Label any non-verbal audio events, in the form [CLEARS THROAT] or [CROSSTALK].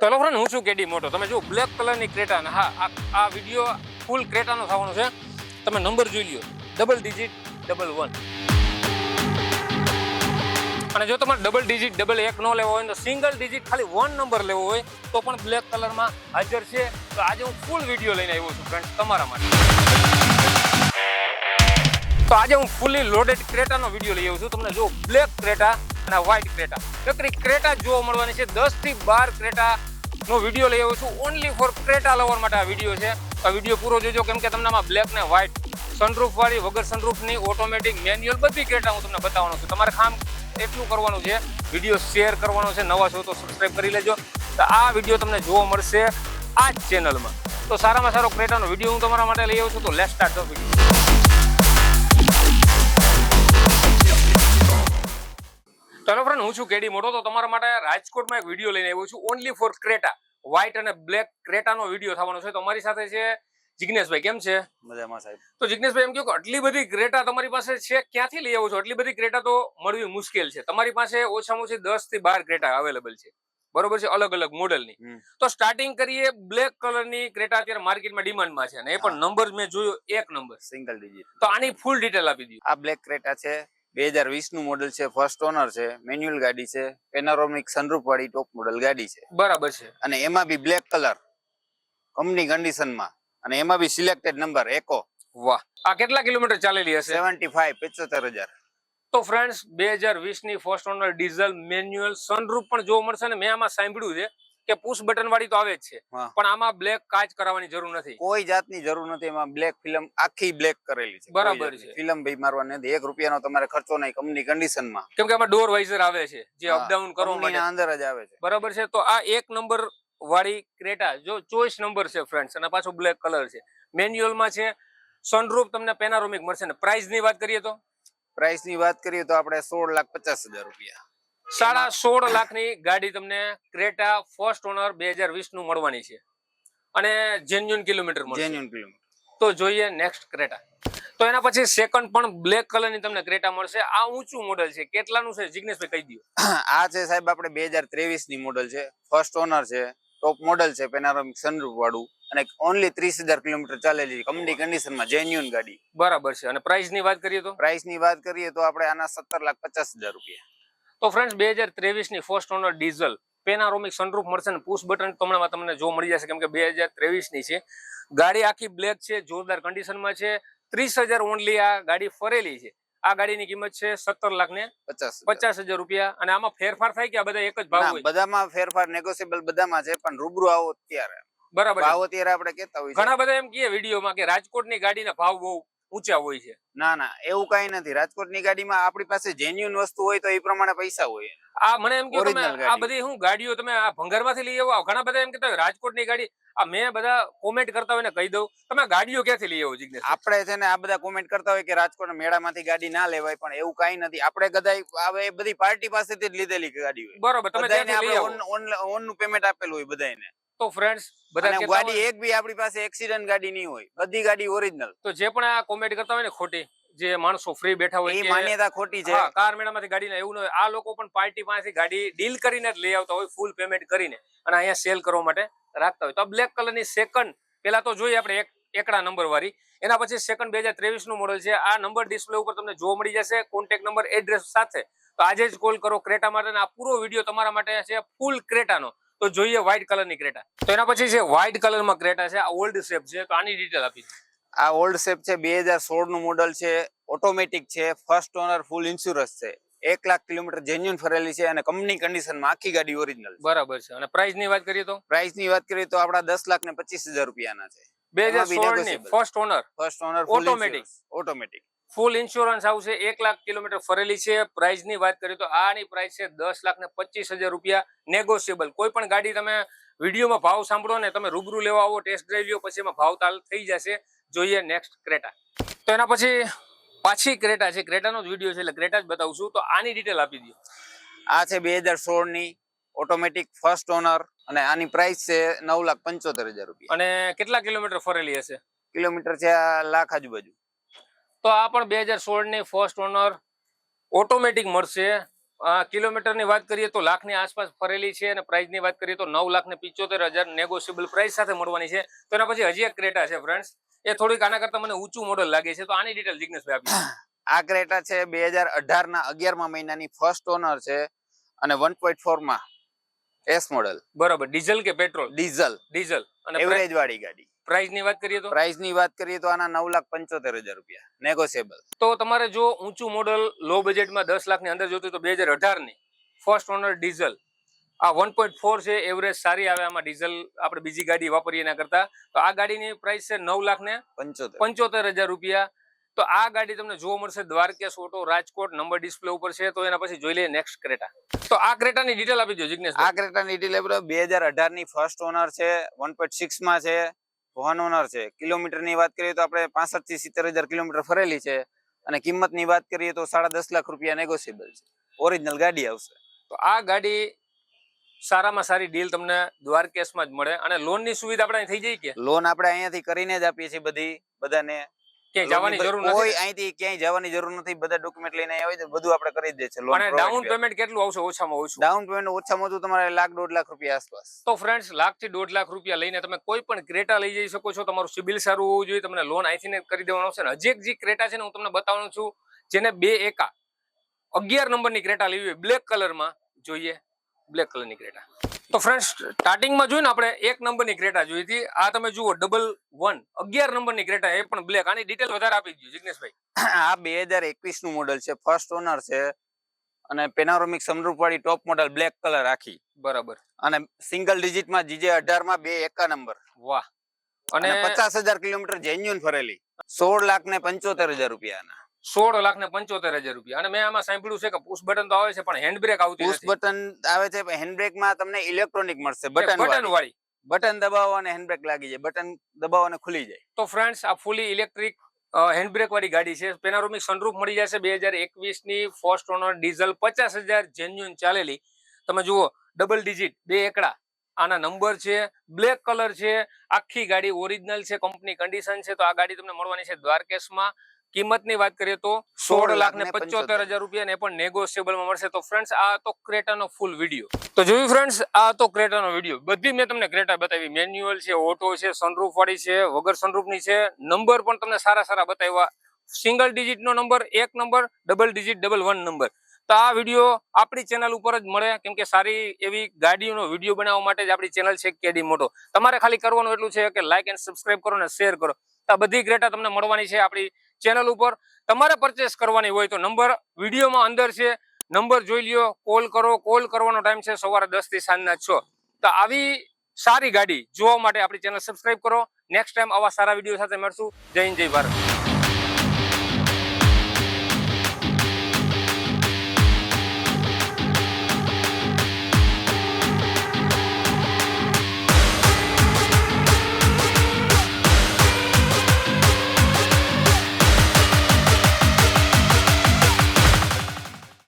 તો ફ્રેન્ડ હું છું કેડી મોટો. તમે જો બ્લેક કલરની ક્રેટા ને, હા, આ આ વીડિયો ફૂલ ક્રેટાનો થવાનો છે. તમે નંબર જોઈ લ્યો. ડબલ ડિજિટ ડબલ વન અને જો તમારે ડબલ ડિજિટ ડબલ એક નો લેવો હોય તો સિંગલ ડિજિટ ખાલી વન નંબર લેવો હોય, તો પણ બ્લેક કલરમાં હાજર છે. તો આજે હું ફૂલ વીડિયો લઈને આવ્યો છું ફ્રેન્ડ તમારા માટે. તો આજે હું ફૂલી લોડેડ ક્રેટાનો વીડિયો લઈ આવ્યો છું. તમને જો બ્લેક ક્રેટા અને વ્હાઇટ ક્રેટા નકરી ક્રેટા જોવા મળવાની છે, દસથી બાર ક્રેટા નો વીડિયો લઈ આવ્યો છું ઓનલી ફોર ક્રેટા લવર માટે આ વીડિયો છે. આ વીડિયો પૂરો જોજો, કેમ કે તમને આમાં બ્લેક ને વ્હાઇટ સનરૂફ વાળી, વગર સનરૂફની ઓટોમેટિક મેન્યુઅલ બધી ક્રેટા હું તમને બતાવવાનો છું. તમારે કામ એટલું કરવાનું છે વીડિયો શેર કરવાનો છે, નવા છો તો સબસ્ક્રાઈબ કરી લેજો. તો આ વીડિયો તમને જોવા મળશે આ જ ચેનલમાં તો સારામાં સારો ક્રેટાનો વીડિયો હું તમારા માટે લઈ આવું છું, તો લેટ સ્ટાર્ટ વીડિયો ચલો ફ્રેન્ડ હું છું કેડી મોટો. તો તમારા માટે રાજકોટમાં એક વીડિયો લઈને આવ્યો છું. ઓનલી ફોર ક્રેટા વ્હાઇટ અને બ્લેક ક્રેટાનો વીડિયો થવાનો છે. તમારી સાથે છે જિગ્નેશભાઈ. કેમ છે? મજામાં સાહેબ. તો જિજ્ઞેશભાઈ એમ કહ્યું કે આટલી બધી ક્રેટા તમારી પાસે છે? ક્યાંથી લઈ આવો છો? આટલી બધી ક્રેટા તો મળવી મુશ્કેલ છે. તમારી પાસે ઓછામાં ઓછી દસથી બાર ક્રેટા અવેલેબલ છે. બરોબર છે? અલગ અલગ મોડેલની. તો સ્ટાર્ટિંગ કરીએ બ્લેક કલરની ક્રેટા અત્યારે માર્કેટમાં ડિમાન્ડમાં છે. અને એ પણ નંબર મેં જોયો એક નંબર સિંગલ ડિજિટ તો આની ફૂલ ડિટેલ આપી દીધી આ બ્લેક ક્રેટા છે. બે હજાર વીસનું મોડલ છે ફર્સ્ટ ઓનર છે મેન્યુઅલ ગાડી છે પેનારોમિક સનરૂફ વાળી ટોપ મોડલ ગાડી છે. બરાબર છે. અને એમાં બી બ્લેક કલર કંપની કન્ડિશનમાં અને એમાં બી સિલેક્ટેડ નંબર એકો. વાહ. આ કેટલા કિલોમીટર ચાલેલી હશે? સેવન્ટી ફાઈવ પંચોતેર હજાર. તો ફ્રેન્ડ્સ બે હજાર વીસની first owner diesel manual sunroof પણ જોવા મળશે ને મેં આમાં સાંભળ્યું છે. કે પુશ બટન વાળી તો આવે જ છે. પણ આમાં બ્લેક કાચ કરાવવાની જરૂર નથી. કોઈ જાતની જરૂર નથી. એમાં બ્લેક ફિલ્મ આખી બ્લેક કરેલી છે. બરાબર છે. ફિલ્મ ભાઈ મારવાની નથી. એક રૂપિયાનો તમારે ખર્ચો નહીં કંપની કન્ડિશનમાં કેમ કે આમાં ડોર વાઇઝર આવે છે. જે અપડાઉન કરવા માટે. અંદર જ આવે છે. બરાબર છે? તો આ એક નંબર વાળી ક્રેટા જો ચોઈસ નંબર છે ફ્રેન્ડ્સ અને પાછો બ્લેક કલર છે. મેન્યુઅલમાં છે સનરૂફ તમને પેનારોમિક મળશે. ને પ્રાઇસની વાત કરીએ તો? પ્રાઇસની વાત કરીએ તો આપણે સોળ લાખ પચાસ હજાર રૂપિયા. સાડા સોળ લાખની ગાડી તમને ક્રેટા ફર્સ્ટ ઓનર બે હજાર વીસનું મળવાની છે. અને જેન્યુન કિલોમીટર જેન્યુન કિલોમીટર. તો જોઈએ નેક્સ્ટ ક્રેટા. તો એના પછી સેકન્ડ પણ બ્લેક કલરની તમને ક્રેટા મળશે. આ ઊંચું મોડેલ છે. કેટલાનું છે? જિગ્નેશભાઈ કહી દો [CLEARS THROAT] આ છે સાહેબ આપણે બે હજાર ત્રેવીસની મોડલ છે. ફર્સ્ટ ઓનર છે. ટોપ મોડલ છે પેનારોમિક સનરૂફ વાળું. અને ઓનલી ત્રીસ હજાર કિલોમીટર ચાલેલી કંપની કન્ડિશનમાં જેન્યુન ગાડી. બરાબર છે. અને પ્રાઇસની વાત કરીએ તો? પ્રાઇસની વાત કરીએ તો આપણે આના સત્તર લાખ પચાસ હજાર રૂપિયા. તો ફ્રેન્ડ્સ બે હજાર ત્રેવીસની first owner diesel panoramic sunroof મળશે અને પુશ બટન હમણાં તમને જોવા મળી જશે કેમ કે બે હજાર ત્રેવીસની છે. ગાડી આખી બ્લેક છે જોરદાર કન્ડિશનમાં છે. ત્રીસ હજાર ઓનલી આ ગાડી ફરેલી છે. આ ગાડીની કિંમત છે સત્તર લાખ ને પચાસ પચાસ હજાર રૂપિયા. અને આમાં ફેરફાર થાય કે આ બધા એક જ ભાવ હોય? બધામાં ફેરફાર નેગોશિયેબલ બધામાં છે પણ રૂબરૂ આવો ત્યારે બરાબર આવો અત્યારે આપણે કેતા હોય ઘણા બધા એમ કહે વિડીયોમાં કે રાજકોટની ગાડીના ભાવ બહુ ઊંચા હોય છે. ના ના એવું કઈ નથી. રાજકોટની ગાડીમાં આપણી પાસે જેન્યુન વસ્તુ હોય તો એ પ્રમાણે પૈસા હોય. આ મને એમ કે તમે આ બધી હું ગાડીઓ તમે આ ભંગારમાંથી લઈ આવો. ઘણા બધા એમ કહેતા હોય રાજકોટની ગાડી આ મેં બધા કોમેન્ટ કરતા હોય ને કહી દઉં. તમે ગાડીઓ ક્યાંથી લઈ આવો જિગ્નેશ? આપણે છે ને આ બધા કોમેન્ટ કરતા હોય કે રાજકોટ મેળામાંથી ગાડી ના લેવાય પણ એવું કઈ નથી. આપણે હવે એ બધી પાર્ટી પાસેથી જ લીધેલી ગાડી હોય. બરોબર તમે ઓનનું પેમેન્ટ આપેલું હોય બધાયને. તો ફ્રેન્ડ્સ બધા ગાડી એક બી આપણી પાસે એક્સિડન્ટ ગાડી નહીં હોય બધી ગાડી ઓરિજિનલ તો જે પણ આ કોમેન્ટ કરતા હોય ને ખોટી જે માણસો ફ્રી બેઠા હોય એ માન્યતા ખોટી છે. કાર મેળામાંથી ગાડી એવું ન હોય. આ લોકો પણ પાર્ટી પાસેથી ગાડી ડીલ કરીને જ લઈ આવતા હોય ફૂલ પેમેન્ટ કરીને. અને અહીંયા સેલ કરવા માટે રાખતા હોય. તો બ્લેક કલરની સેકન્ડ પેલા તો જોઈએ આપણે એક એકડા નંબર વાળી. એના પછી સેકન્ડ બે હજાર ત્રેવીસનું મોડલ છે. આ નંબર ડિસ્પ્લે ઉપર તમને જોવા મળી જશે. કોન્ટેક્ટ નંબર એડ્રેસ સાથે. તો આજે જ કોલ કરો ક્રેટા માટે. આ પૂરો વીડિયો તમારા માટે છે ફૂલ ક્રેટાનો. તો જોઈએ વ્હાઇટ કલરની ક્રેટા તો એના પછી છે વ્હાઇટ કલરમાં ક્રેટા છે આ ઓલ્ડ શેપ છે તો આની ડિટેલ આપી આ ઓલ્ડ શેપ છે બે હજાર સોળનું મોડલ છે ઓટોમેટિક છે ફર્સ્ટ ઓનર ફૂલ ઇન્સ્યોરન્સ છે. એક લાખ કિલોમીટર જેન્યુન ફરેલી છે અને કંપની કન્ડિશનમાં આખી ગાડી ઓરિજિનલ બરાબર છે. અને પ્રાઇસની વાત કરીએ તો? પ્રાઇસની વાત કરીએ તો આપડા દસ લાખ ને પચીસ હજાર રૂપિયાના છે. બે હજાર સોળની first owner first owner automatic automatic full insurance આવશે એક લાખ કિલોમીટર ફરેલી છે. પ્રાઇસની વાત કરીએ તો આની પ્રાઇસ છે દસ લાખ ને પચીસ હજાર રૂપિયા નેગોશિયેબલ. કોઈ પણ ગાડી તમે વિડીયોમાં ભાવ સાંભળો ને તમે રૂબરૂ લેવા આવો ટેસ્ટ ડ્રાઈવ લો પછી એમાં ભાવ તાલ થઈ જશે. જોઈએ નેક્સ્ટ ક્રેટા તો એના પછી પાછી ક્રેટા છે. ક્રેટાનો જ વીડિયો છે એટલે ક્રેટા જ બતાવું છું. તો આની ડિટેલ આપી દો આ છે બે હજાર સોળની ઓટોમેટિક ફર્સ્ટ ઓનર અને આની પ્રાઇસ છે નવ લાખ પંચોતેર હજાર રૂપિયા. અને કેટલા કિલોમીટર ફરેલી હશે? કિલોમીટર છે આ લાખ આજુબાજુ. તો આ પણ બે હજાર સોળની ફર્સ્ટ ઓનર ઓટોમેટિક મળશે કિલોમીટરની વાત કરીએ તો લાખની આસપાસ ફરેલી છે અને પ્રાઇસની વાત કરીએ તો નવ લાખ ને પિચોતેર હજાર નેગોશિયેબલ પ્રાઇસ સાથે મળવાની છે. તો એના પછી હજી એક ક્રેટા છે ફ્રેન્ડ્સ એ થોડીક આના કરતા મને ઊંચું મોડલ લાગે છે. તો આની ડિટેલ જિગ્નેશભાઈ આપી આ ક્રેટા છે બે હજાર અઢાર ના અગિયારમા મહિનાની ફર્સ્ટ ઓનર છે અને વન પોઈન્ટ ફોરમાં એસ મોડલ બરાબર. ડીઝલ કે પેટ્રોલ? ડીઝલ. ડીઝલ. અને એવરેજ વાળી ગાડી. પ્રાઇસની વાત કરીએ તો? પ્રાઇસની વાત કરીએ તો આના નવ લાખ પંચોતેર હજાર રૂપિયા. નેગોશિયેબલ તો તમારે જો ઊંચું મોડલ લો બજેટમાં દસ લાખની અંદર જોતું તો બે હજાર અઢારની ફર્સ્ટ ઓનર ડીઝલ આ વન પોઈન્ટ ફોર છે એવરેજ સારી આવે આમાં ડીઝલ આપણે બીજી ગાડી વાપરીએ એના કરતા. તો આ ગાડીની પ્રાઇસ છે નવ લાખ ને પંચોતેર. પંચોતેર હજાર રૂપિયા. તો આ ગાડી તમને જોવા મળશે Dwarkesh auto Rajkot number display ઉપર છે. તો એના પછી જોઈ લઈએ નેક્સ્ટ ક્રેટા તો આ ક્રેટાની ડિટેલ આપી દો જિગ્નેશ આ ક્રેટાની ડિટેલ બે હજાર અઢારની ફર્સ્ટ ઓનર છે વન પોઈન્ટ સિક્સમાં છે. ઓનર છે. કિલોમીટરની વાત કરીએ તો આપણે પાસઠથી સિત્તેર હજાર કિલોમીટર ફરેલી છે અને કિંમતની વાત કરીએ તો સાડા દસ લાખ રૂપિયા નેગોશિયેબલ છે. ઓરિજિનલ ગાડી આવશે. તો આ ગાડી સારામાં સારી ડીલ તમને દ્વારકેશમાં જ મળે અને લોનની સુવિધા આપણે થઈ જાય કે? લોન આપણે અહીંયાથી કરીને જ આપીએ છીએ બધી બધાને. ક્યાંય જવાની જરૂર કોઈ અહીંથી ક્યાંય જવાની જરૂર નથી. બધા ડોક્યુમેન્ટ લઈને આવ્યા હોય તો બધું આપણે કરી દે છે લોન અને ડાઉન પેમેન્ટ કેટલું આવશે? ઓછામાં ઓછું? ડાઉન પેમેન્ટ ઓછામાં ઓછું તમારે લાખ દોઢ લાખ રૂપિયા આસપાસ. તો ફ્રેન્ડ્સ લાખથી દોઢ લાખ રૂપિયા લઈને તમે કોઈ પણ ક્રેટા લઈ જઈ શકો છો. તમારું સિબિલ સારું હોવું જોઈએ. તમને લોન અહીંથી કરી દેવાનો છે હજી એક જે ક્રેટા છે ને હું તમને બતાવવાનું છું જેને બે એકા અગિયાર નંબરની ક્રેટા લેવી હોય બ્લેક કલરમાં જોઈએ બ્લેક કલરની ક્રેટા. તો ફ્રેન્ડ્સ સ્ટાર્ટિંગમાં જોયું ને આપણે એક નંબરની ક્રેટા જોઈ હતી. આ તમે જુઓ ડબલ વન અગિયાર નંબરની ક્રેટા એ પણ બ્લેક આની ડિટેલ વધારે આપી દીધી જિગ્નેશભાઈ. આ બે હજાર એકવીસનું મોડલ છે ફર્સ્ટ ઓનર છે અને પેનારોમિક સનરૂફ વાળી ટોપ મોડલ બ્લેક કલર આખી. બરાબર. અને સિંગલ ડિજિટમાં જીજે અઢારમાં બે એકા નંબર. વાહ. અને અને પચાસ હજાર કિલોમીટર જેન્યુન ફરેલી. સોળ લાખ ને પંચોતેર હજાર રૂપિયાના. સોળ લાખ ને પંચોતેર હજાર રૂપિયા. અને મેં આમાં સાંભળ્યું છે કે પુશ બટન તો આવે છે પણ હેન્ડ બ્રેક આવતી પુશ બટન આવે છે હેન્ડબ્રેકમાં તમને ઇલેક્ટ્રોનિક મળશે બટન બટન વાળી. બટન દબાવો અને હેન્ડબ્રેક લાગી જાય. બટન દબાવો અને ખુલી જાય. તો ફ્રેન્ડ્સ આ ફૂલી ઇલેક્ટ્રિક હેન્ડ બ્રેક વાળી ગાડી છે. પેનારોમિક સનરૂફ મળી જશે બે હજાર એકવીસની ફર્સ્ટ ઓનર ડીઝલ પચાસ હજાર જેન્યુન ચાલેલી. તમે જુઓ ડબલ ડિજિટ બે એકડા. આના નંબર છે બ્લેક કલર છે. આખી ગાડી ઓરિજિનલ છે કંપની કન્ડિશન છે. તો આ ગાડી તમને મળવાની છે દ્વારકેશમાં. કિંમતની વાત કરીએ તો સોળ લાખ ને પચોતેર હજાર રૂપિયા ને પણ નેગોશિયેબલમાં મળશે. તો ફ્રેન્ડ્સ આ તો ક્રેટાનો ફૂલ વીડિયો તો જોયું ફ્રેન્ડ્સ આ તો ક્રેટાનો વીડિયો બધી મેં તમને ક્રેટા બતાવી. મેન્યુઅલ છે ઓટો છે સનરૂફ વાળી છે વગર સનરૂફની છે. નંબર પણ તમને સારા સારા બતાવ્યા. સિંગલ ડિજિટ નો નંબર એક number double digit double one number તો આ વીડિયો આપણી ચેનલ ઉપર જ મળે. કેમ કે સારી એવી ગાડીઓનો વીડિયો બનાવવા માટે જ આપણી ચેનલ છે કેડી મોટો. તમારે ખાલી કરવાનું એટલું છે કે લાઇક એન્ડ સબસ્ક્રાઇબ કરો અને શેર કરો. તો આ બધી ક્રેટા તમને મળવાની છે. આપણી ચેનલ ઉપર તમારે પરચેસ કરવાની હોય તો નંબર વિડીયોમાં અંદર છે. નંબર જોઈ લ્યો કોલ કરો કોલ કરવાનો ટાઈમ છે સવારે દસથી સાંજના છ. તો આવી સારી ગાડી જોવા માટે આપણી ચેનલ સબસ્ક્રાઇબ કરો. નેક્સ્ટ ટાઈમ આવા સારા વીડિયો સાથે મળશું. જય હિન્દ, જય ભારત.